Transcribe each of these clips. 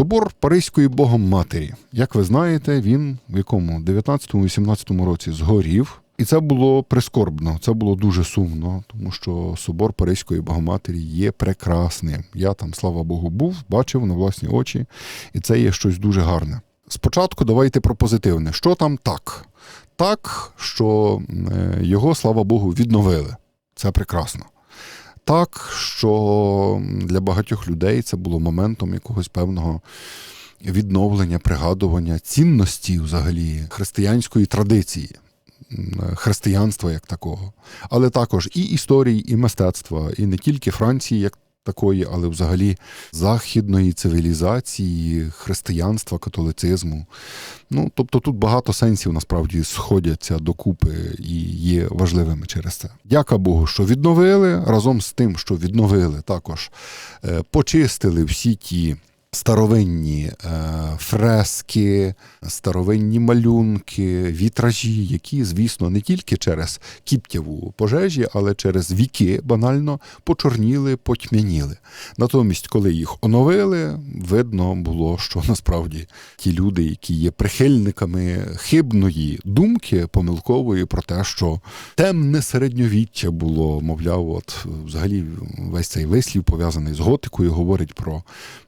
Собор Паризької Богом Матері. Як ви знаєте, він в якому 19-18 році згорів. І це було прискорбно, це було дуже сумно, тому що собор Паризької Богоматері є прекрасним. Я там, слава Богу, був, бачив на власні очі, і це є щось дуже гарне. Спочатку давайте про позитивне. Що там так? Так, що е, його, слава Богу, відновили. Це прекрасно. Так, що для багатьох людей це було моментом якогось певного відновлення, пригадування цінності взагалі християнської традиції, християнства як такого, але також і історії, і мистецтва, і не тільки Франції як такої, але взагалі західної цивілізації, християнства, католицизму. Ну, тобто тут багато сенсів насправді сходяться докупи і є важливими через це. Дяка Богу, що відновили разом з тим, що відновили, також е, почистили всі ті. Старовинні е, фрески, старовинні малюнки, вітражі, які, звісно, не тільки через кіптяву пожежі, але через віки банально почорніли, потьмяніли. Натомість, коли їх оновили, видно було, що насправді ті люди, які є прихильниками хибної думки, помилкової про те, що темне середньовіччя було, мовляв, от взагалі весь цей вислів пов'язаний з готикою, говорить про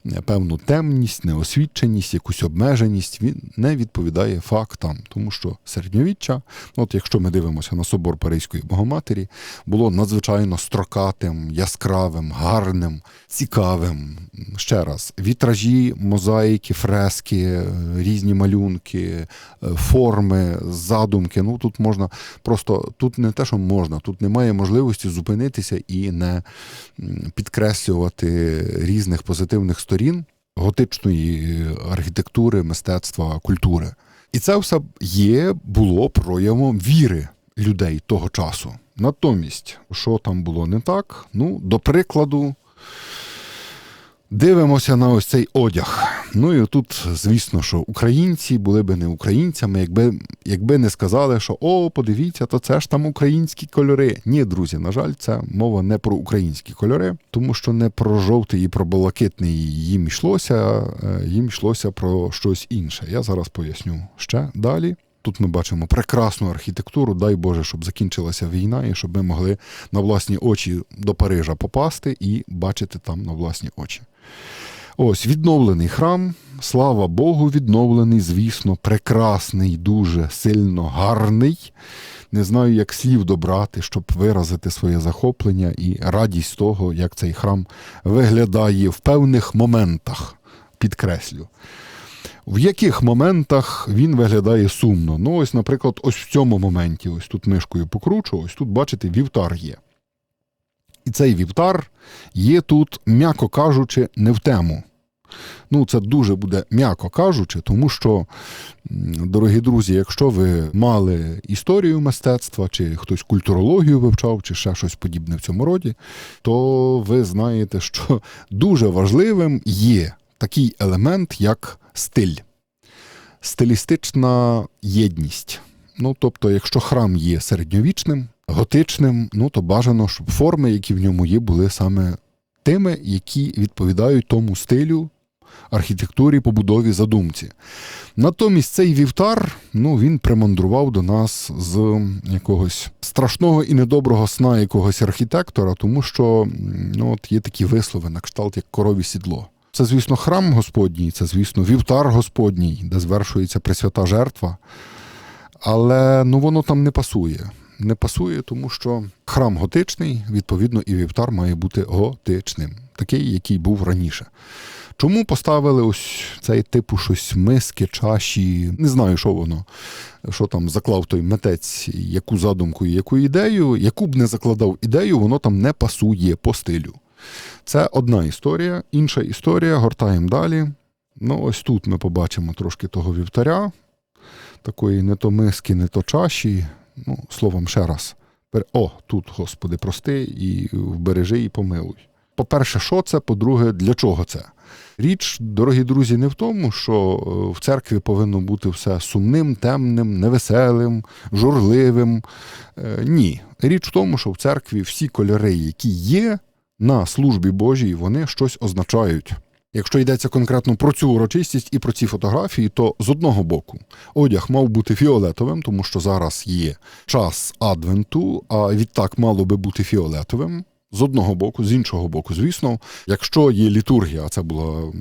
е, певну темність, неосвіченість, якусь обмеженість. Він не відповідає фактам, тому що середньовіччя, от якщо ми дивимося на собор Паризької Богоматері, було надзвичайно строкатим, яскравим, гарним, цікавим. Ще раз, вітражі, мозаїки, фрески, різні малюнки, форми, задумки. Ну тут можна просто тут не те, що можна, тут немає можливості зупинитися і не підкреслювати різних позитивних сторін готичної архітектури, мистецтва, культури. І це все є, було проявом віри людей того часу. Натомість, що там було не так? Ну, до прикладу, дивимося на ось цей одяг. Ну і тут, звісно, що українці були би не українцями, якби, якби не сказали, що о, подивіться, то це ж там українські кольори. Ні, друзі, на жаль, це мова не про українські кольори, тому що не про жовтий і про балакитний їм йшлося, е, їм йшлося про щось інше. Я зараз поясню ще далі. Тут ми бачимо прекрасну архітектуру. Дай Боже, щоб закінчилася війна, і щоб ми могли на власні очі до Парижа попасти і бачити там на власні очі. Ось відновлений храм, слава Богу, відновлений, звісно, прекрасний, дуже сильно гарний. Не знаю, як слів добрати, щоб виразити своє захоплення і радість того, як цей храм виглядає в певних моментах, підкреслю. В яких моментах він виглядає сумно? Ну, ось, наприклад, ось в цьому моменті, ось тут мишкою покручу, ось тут, бачите, вівтар є. І цей вівтар є тут, м'яко кажучи, не в тему. Ну, це дуже буде м'яко кажучи, тому що, дорогі друзі, якщо ви мали історію мистецтва, чи хтось культурологію вивчав, чи ще щось подібне в цьому роді, то ви знаєте, що дуже важливим є такий елемент, як стиль, стилістична єдність. Ну, тобто, якщо храм є середньовічним, готичним, ну то бажано, щоб форми, які в ньому є, були саме тими, які відповідають тому стилю, архітектурі, побудові, задумці. Натомість цей вівтар, ну він примандрував до нас з якогось страшного і недоброго сна якогось архітектора, тому що ну, от є такі вислови на кшталт, як корові сідло. Це, звісно, храм Господній, це, звісно, вівтар Господній, де звершується пресвята жертва. Але ну воно там не пасує. Не пасує, тому що храм готичний, відповідно, і вівтар має бути готичним, такий, який був раніше. Чому поставили ось цей типу щось миски, чаші? Не знаю, що воно, що там заклав той митець, яку задумку і яку ідею. Яку б не закладав ідею, воно там не пасує по стилю. Це одна історія. Інша історія, гортаємо далі. Ну, ось тут ми побачимо трошки того вівтаря, такої не то миски, не то чаші. Ну, словом, ще раз. О, тут, Господи, прости, і вбережи і помилуй. По-перше, що це? По-друге, для чого це? Річ, дорогі друзі, не в тому, що е, в церкві повинно бути все сумним, темним, невеселим, журливим. Е, Ні. Річ в тому, що в церкві всі кольори, які є на службі Божій, вони щось означають. Якщо йдеться конкретно про цю урочистість і про ці фотографії, то з одного боку одяг мав бути фіолетовим, тому що зараз є час адвенту, а відтак мало би бути фіолетовим. З одного боку, з іншого боку, звісно, якщо є літургія, а це було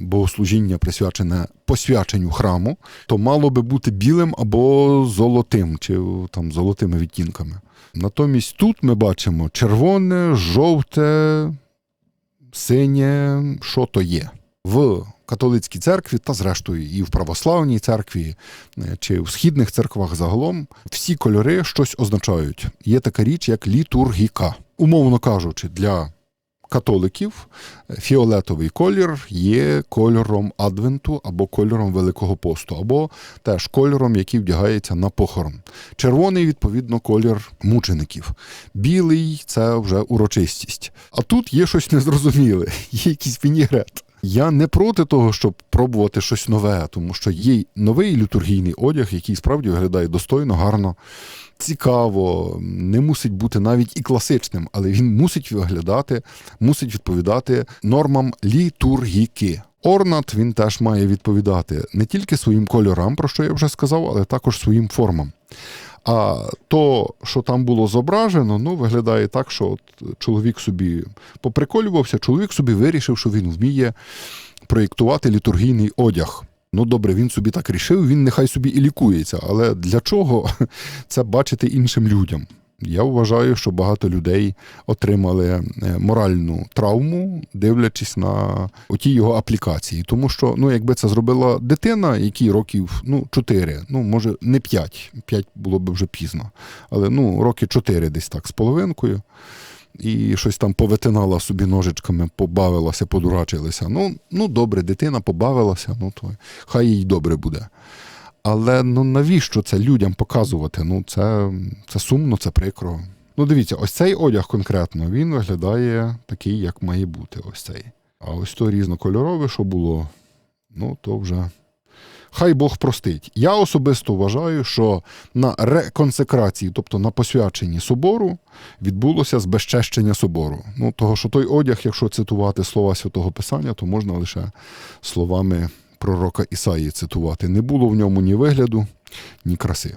богослужіння присвячене посвяченню храму, то мало би бути білим або золотим, чи там золотими відтінками. Натомість тут ми бачимо червоне, жовте, синє, що то є. В католицькій церкві, та зрештою і в православній церкві, е, чи в східних церквах загалом, всі кольори щось означають. Є така річ, як літургіка. Умовно кажучи, для католиків фіолетовий колір є кольором адвенту або кольором Великого посту, або теж кольором, який вдягається на похорон. Червоний, відповідно, колір мучеників. Білий це вже урочистість. А тут є щось незрозуміле, є якийсь вінігрет. Я не проти того, щоб пробувати щось нове, тому що є новий літургійний одяг, який справді виглядає достойно, гарно, цікаво, не мусить бути навіть і класичним, але він мусить виглядати, мусить відповідати нормам літургіки. Орнат він теж має відповідати не тільки своїм кольорам, про що я вже сказав, але також своїм формам. А то, що там було зображено, ну виглядає так, що от чоловік собі поприколювався, чоловік собі вирішив, що він вміє проєктувати літургійний одяг. Ну добре, він собі так рішив, він нехай собі і лікується. Але для чого це бачити іншим людям? Я вважаю, що багато людей отримали е, моральну травму, дивлячись на оті його аплікації. Тому що, ну, якби це зробила дитина, якій років ну, 4, ну, може, не 5, 5 було б вже пізно, але ну, роки 4 десь так з половинкою. І щось там повитинала собі ножичками, побавилася, подурачилася. Ну, ну добре, дитина побавилася, ну то хай їй добре буде. Але ну навіщо це людям показувати? Ну, це, це сумно, це прикро. Ну, дивіться, ось цей одяг конкретно він виглядає такий, як має бути. Ось цей. А ось то різнокольорове, що було, ну то вже. Хай Бог простить. Я особисто вважаю, що на реконсекрації, тобто на посвяченні собору, відбулося збезчещення собору. Ну, того, що той одяг, якщо цитувати слова святого Писання, то можна лише словами пророка Ісаї цитувати. Не було в ньому ні вигляду, ні краси.